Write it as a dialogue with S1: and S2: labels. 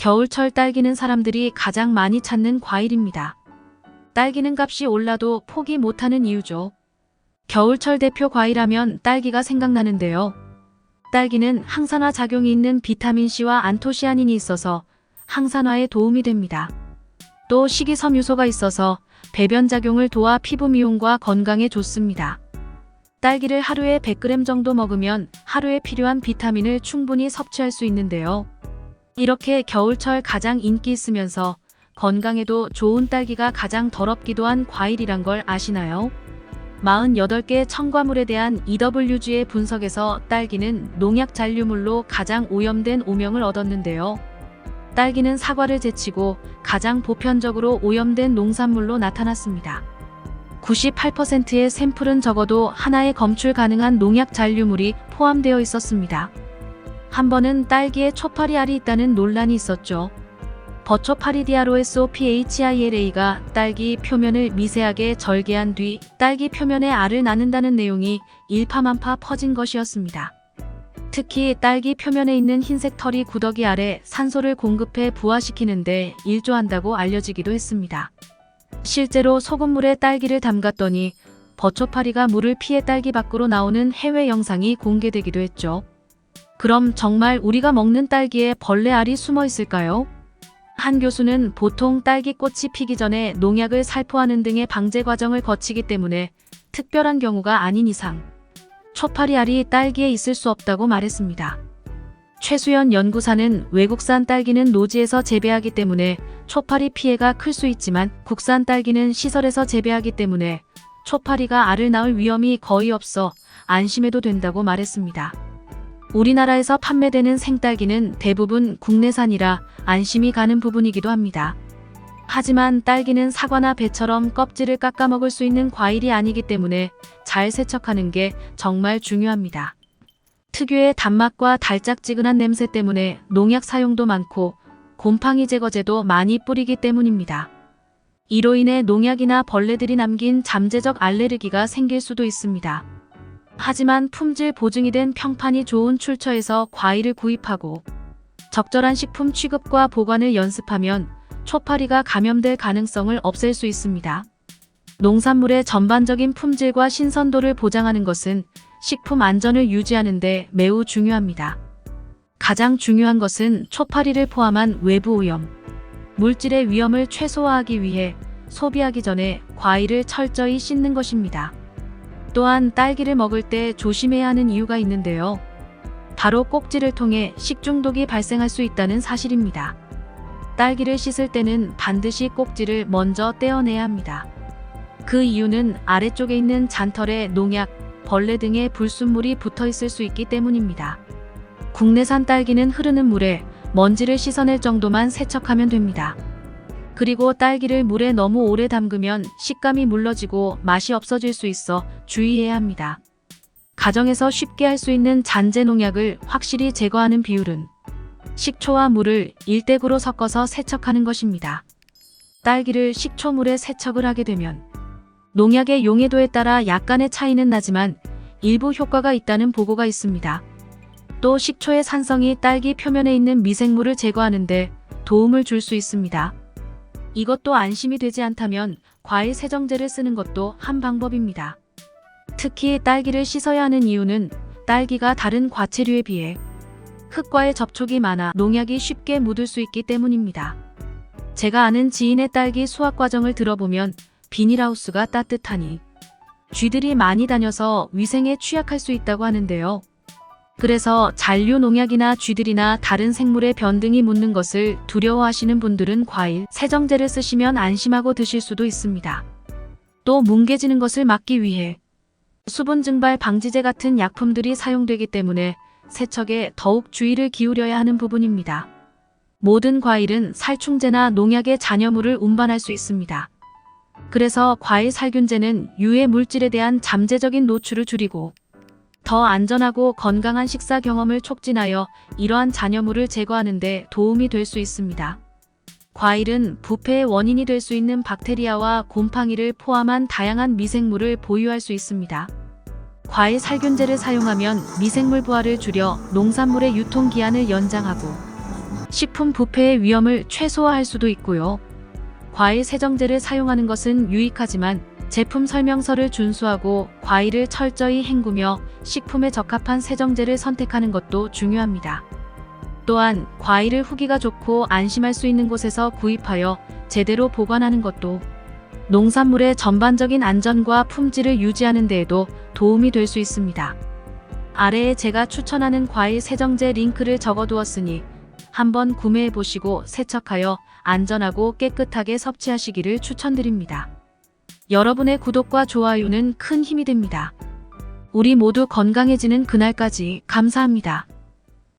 S1: 겨울철 딸기는 사람들이 가장 많이 찾는 과일입니다. 딸기는 값이 올라도 포기 못하는 이유죠. 겨울철 대표 과일하면 딸기가 생각나는데요. 딸기는 항산화 작용이 있는 비타민C와 안토시아닌이 있어서 항산화에 도움이 됩니다. 또 식이섬유소가 있어서 배변 작용을 도와 피부 미용과 건강에 좋습니다. 딸기를 하루에 100g 정도 먹으면 하루에 필요한 비타민을 충분히 섭취할 수 있는데요. 이렇게 겨울철 가장 인기 있으면서 건강에도 좋은 딸기가 가장 더럽기도 한 과일이란 걸 아시나요? 48개 첨가물에 대한 EWG의 분석에서 딸기는 농약 잔류물로 가장 오염된 오명을 얻었는데요. 딸기는 사과를 제치고 가장 보편적으로 오염된 농산물로 나타났습니다. 98%의 샘플은 적어도 하나의 검출 가능한 농약 잔류물이 포함되어 있었습니다. 한 번은 딸기에 초파리알이 있다는 논란이 있었죠. 버초파리디아로에소PHILA가 딸기 표면을 미세하게 절개한 뒤 딸기 표면에 알을 낳는다는 내용이 일파만파 퍼진 것이었습니다. 특히 딸기 표면에 있는 흰색 털이 구더기 아래 산소를 공급해 부화시키는데 일조한다고 알려지기도 했습니다. 실제로 소금물에 딸기를 담갔더니 버초파리가 물을 피해 딸기 밖으로 나오는 해외 영상이 공개되기도 했죠. 그럼 정말 우리가 먹는 딸기에 벌레 알이 숨어 있을까요? 한 교수는 보통 딸기꽃이 피기 전에 농약을 살포하는 등의 방제 과정을 거치기 때문에 특별한 경우가 아닌 이상 초파리 알이 딸기에 있을 수 없다고 말했습니다. 최수연 연구사는 외국산 딸기는 노지에서 재배하기 때문에 초파리 피해가 클 수 있지만 국산 딸기는 시설에서 재배하기 때문에 초파리가 알을 낳을 위험이 거의 없어 안심해도 된다고 말했습니다. 우리나라에서 판매되는 생딸기는 대부분 국내산이라 안심이 가는 부분이기도 합니다. 하지만 딸기는 사과나 배처럼 껍질을 깎아 먹을 수 있는 과일이 아니기 때문에 잘 세척하는 게 정말 중요합니다. 특유의 단맛과 달짝지근한 냄새 때문에 농약 사용도 많고 곰팡이 제거제도 많이 뿌리기 때문입니다. 이로 인해 농약이나 벌레들이 남긴 잠재적 알레르기가 생길 수도 있습니다. 하지만 품질 보증이 된 평판이 좋은 출처에서 과일을 구입하고 적절한 식품 취급과 보관을 연습하면 초파리가 감염될 가능성을 없앨 수 있습니다. 농산물의 전반적인 품질과 신선도를 보장하는 것은 식품 안전을 유지하는 데 매우 중요합니다. 가장 중요한 것은 초파리를 포함한 외부 오염, 물질의 위험을 최소화하기 위해 소비하기 전에 과일을 철저히 씻는 것입니다. 또한 딸기를 먹을 때 조심해야 하는 이유가 있는데요. 바로 꼭지를 통해 식중독이 발생할 수 있다는 사실입니다. 딸기를 씻을 때는 반드시 꼭지를 먼저 떼어내야 합니다. 그 이유는 아래쪽에 있는 잔털에 농약, 벌레 등의 불순물이 붙어 있을 수 있기 때문입니다. 국내산 딸기는 흐르는 물에 먼지를 씻어낼 정도만 세척하면 됩니다. 그리고 딸기를 물에 너무 오래 담그면 식감이 물러지고 맛이 없어질 수 있어 주의해야 합니다. 가정에서 쉽게 할 수 있는 잔재 농약을 확실히 제거하는 비율은 식초와 물을 1대9로 섞어서 세척하는 것입니다. 딸기를 식초물에 세척을 하게 되면 농약의 용해도에 따라 약간의 차이는 나지만 일부 효과가 있다는 보고가 있습니다. 또 식초의 산성이 딸기 표면에 있는 미생물을 제거하는데 도움을 줄 수 있습니다. 이것도 안심이 되지 않다면 과일 세정제를 쓰는 것도 한 방법입니다. 특히 딸기를 씻어야 하는 이유는 딸기가 다른 과체류에 비해 흙과의 접촉이 많아 농약이 쉽게 묻을 수 있기 때문입니다. 제가 아는 지인의 딸기 수확 과정을 들어보면 비닐하우스가 따뜻하니 쥐들이 많이 다녀서 위생에 취약할 수 있다고 하는데요. 그래서 잔류 농약이나 쥐들이나 다른 생물의 변등이 묻는 것을 두려워하시는 분들은 과일 세정제를 쓰시면 안심하고 드실 수도 있습니다. 또 뭉개지는 것을 막기 위해 수분 증발 방지제 같은 약품들이 사용되기 때문에 세척에 더욱 주의를 기울여야 하는 부분입니다. 모든 과일은 살충제나 농약의 잔여물을 운반할 수 있습니다. 그래서 과일 살균제는 유해 물질에 대한 잠재적인 노출을 줄이고 더 안전하고 건강한 식사 경험을 촉진하여 이러한 잔여물을 제거하는 데 도움이 될 수 있습니다. 과일은 부패의 원인이 될 수 있는 박테리아와 곰팡이를 포함한 다양한 미생물을 보유할 수 있습니다. 과일 살균제를 사용하면 미생물 부하를 줄여 농산물의 유통기한을 연장하고 식품 부패의 위험을 최소화할 수도 있고요. 과일 세정제를 사용하는 것은 유익하지만 제품 설명서를 준수하고 과일을 철저히 헹구며 식품에 적합한 세정제를 선택하는 것도 중요합니다. 또한 과일을 후기가 좋고 안심할 수 있는 곳에서 구입하여 제대로 보관하는 것도 농산물의 전반적인 안전과 품질을 유지하는 데에도 도움이 될 수 있습니다. 아래에 제가 추천하는 과일 세정제 링크를 적어두었으니 한번 구매해 보시고 세척하여 안전하고 깨끗하게 섭취하시기를 추천드립니다. 여러분의 구독과 좋아요는 큰 힘이 됩니다. 우리 모두 건강해지는 그날까지 감사합니다.